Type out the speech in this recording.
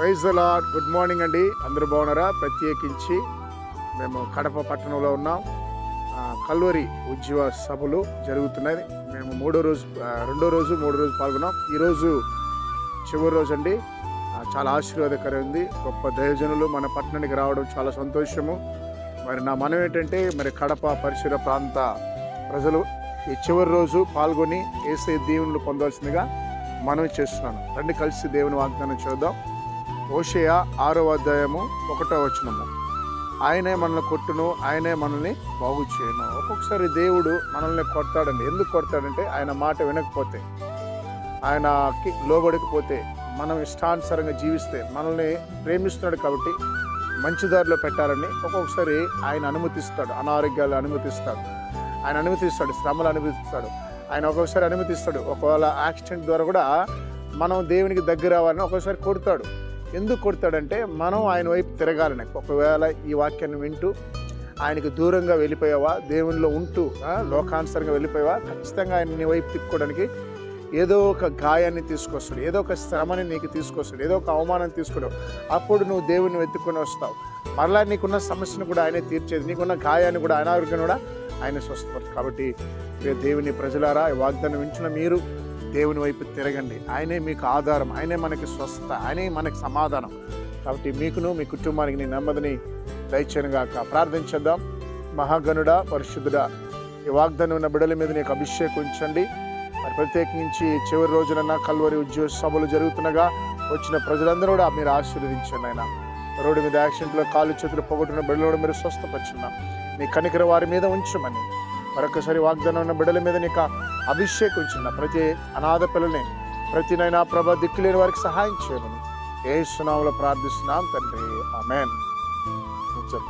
Praise అలా good morning అండి. అందరూ బాగున్నారా? ప్రత్యేకించి మేము కడప పట్టణంలో ఉన్నాం. కల్వరి ఉద్యోగ సభలు జరుగుతున్నాయి. మేము మూడో రోజు రెండో రోజు మూడో రోజు పాల్గొన్నాం. ఈరోజు చివరి రోజు అండి. చాలా చాలా ఆశీర్వాదకరమైంది గొప్ప దయజనులు మన పట్టణానికి రావడం చాలా సంతోషము. మరి నా మనం ఏంటంటే మరి కడప పరిసర ప్రాంత ప్రజలు ఈ చివరి రోజు పాల్గొని ఏసే దీవెనలు పొందవలసిందిగా మనం చేస్తున్నాను. రండి కలిసి దేవుని వాగ్దానం చూద్దాం. ఓషయ ఆరో అధ్యాయము ఒకటో వచనము. ఆయనే మనల్ని కొట్టును ఆయనే మనల్ని బాగు చేయను. ఒక్కొక్కసారి దేవుడు మనల్ని కొడతాడండి. ఎందుకు కొడతాడంటే ఆయన మాట వినకపోతే ఆయనకి లోబడకపోతే మనం ఇష్టానుసారంగా జీవిస్తే మనల్ని ప్రేమిస్తున్నాడు కాబట్టి మంచి దారిలో పెట్టాలని ఒక్కొక్కసారి ఆయన అనుమతిస్తాడు. అనారోగ్యాలు అనుమతిస్తాడు. ఆయన అనుమతిస్తాడు శ్రమలు అనుమతిస్తాడు. ఆయన ఒక్కొక్కసారి అనుమతిస్తాడు. ఒకవేళ యాక్సిడెంట్ ద్వారా కూడా మనం దేవునికి దగ్గర అవ్వాలని ఒక్కొక్కసారి కొడతాడు ఎందుకు కొడతాడంటే మనం ఆయన వైపు తిరగాలని. ఒకవేళ ఈ వాక్యాన్ని వింటూ ఆయనకు దూరంగా వెళ్ళిపోయావా దేవునిలో ఉంటూ లోకానుసరంగా వెళ్ళిపోయావా ఖచ్చితంగా ఆయన నీ వైపు తిప్పుకోవడానికి ఏదో ఒక గాయాన్ని తీసుకొస్తాడు ఏదో ఒక శ్రమని నీకు తీసుకొస్తాడు ఏదో ఒక అవమానం తీసుకున్నావు అప్పుడు నువ్వు దేవుని వెతుక్కొని వస్తావు. మరలా నీకున్న సమస్యను కూడా ఆయనే తీర్చేది నీకున్న గాయాన్ని కూడా అనారోగ్యం కూడా ఆయన స్వస్థపడు కాబట్టి దేవుని ప్రజలారా వాగ్దానం వించిన మీరు దేవుని వైపు తిరగండి. ఆయనే మీకు ఆధారం ఆయనే మనకి స్వస్థత ఆయనే మనకి సమాధానం. కాబట్టి మీకును మీ కుటుంబానికి నీ నెమ్మదిని దయచేనుగాక ప్రార్థించేద్దాం మహాగణుడా పరిశుద్ధుడా ఈ వాగ్దానం ఉన్న బిడల మీద నీకు అభిషేకం ఉంచండి. మరి ప్రత్యేకించి చివరి రోజున కల్వరి ఉద్యోగ సభలు జరుగుతుండగా వచ్చిన ప్రజలందరూ కూడా మీరు ఆశీర్వదించండి ఆయన. రోడ్డు మీద యాక్సిడెంట్లో కాలు చేతులు పోగొట్టిన బిడ్డలు కూడా మీరు స్వస్థపరిచున్నాం. మీ కనికర వారి మీద ఉంచమని మరొకసారి వాగ్దానం ఉన్న బిడ్డల మీద నీకు అభిషేకం ఉంచిన ప్రతి అనాథ పిల్లల్ని ప్రతి నైనా ప్రభ దిక్కులేని వారికి సహాయం చేయమని ఏ సునాములో ప్రార్థిస్తున్నాం తండ్రి. ఆమెన్.